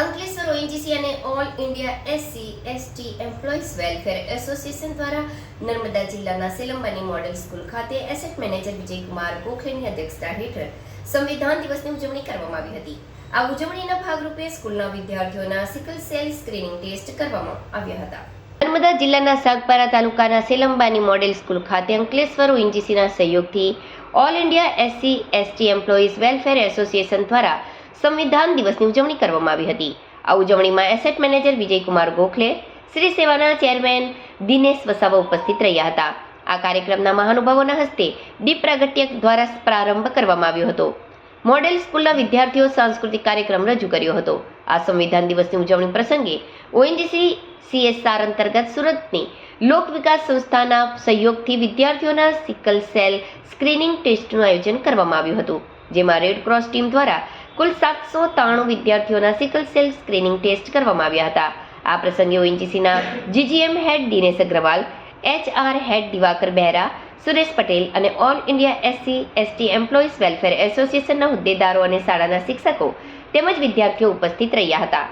Ankleshwar ONGC અને all India SC ST employees welfare association દ્વારા નર્મદા જિલ્લાના સેલંબાની મોડેલ સ્કૂલ ખાતે એસેટ મેનેજર વિજયકુમાર ગોખલેની અધ્યક્ષતા હેઠળ સંવિધાન દિવસની ઉજવણી કરવામાં આવી હતી. આ ઉજવણીના ભાગરૂપે સ્કૂલના વિદ્યાર્થીઓના સિકલ સેલ સ્ક્રીનિંગ ટેસ્ટ કરવામાં આવ્યા હતા. નર્મદા જિલ્લાના સાગબારા તાલુકાના સેલંબાની મોડેલ સ્કૂલ ખાતે અંકલેશ્વર ઓએનજીસીના સહયોગથી all India SC ST employees welfare association દ્વારા સંવિધાન દિવસની ઉજવણી કરવામાં આવી હતી. આ ઉજવણીમાં એસેટ મેનેજર વિજયકુમાર ગોખલે, શ્રી સેવાના ચેરમેન દિનેશ વસાવા ઉપસ્થિત રહ્યા હતા. આ કાર્યક્રમના મહાનુભાવોના હસ્તે દીપ પ્રાગટ્ય દ્વારા પ્રારંભ કરવામાં આવ્યો હતો. મોડેલ સ્કૂલના વિદ્યાર્થીઓ સાંસ્કૃતિક કાર્યક્રમ રજૂ કર્યો હતો. આ સંવિધાન દિવસની ઉજવણી પ્રસંગે ઓએનજીસી સીએસઆર અંતર્ગત સુરતની લોક વિકાસ સંસ્થાના સહયોગથી વિદ્યાર્થીઓના સિકલ સેલ સ્ક્રીનિંગ ટેસ્ટનું આયોજન કરવામાં આવ્યું હતું, જેમાં રેડ ક્રોસ ટીમ દ્વારા કુલ સાતસો ત્રાણું વિદ્યાર્થીઓના સિકલ સેલ સ્ક્રીનિંગ ટેસ્ટ કરવામાં આવ્યા હતા. આ પ્રસંગે ઓએનજીસીના GGM head Dinesh Agrawal, HR head Diwakar Behera, Suresh Patel અને all India SC, ST employees welfare એસોસિએશનના હોદ્દેદારો અને શાળાના શિક્ષકો તેમજ વિદ્યાર્થીઓ ઉપસ્થિત રહ્યા હતા.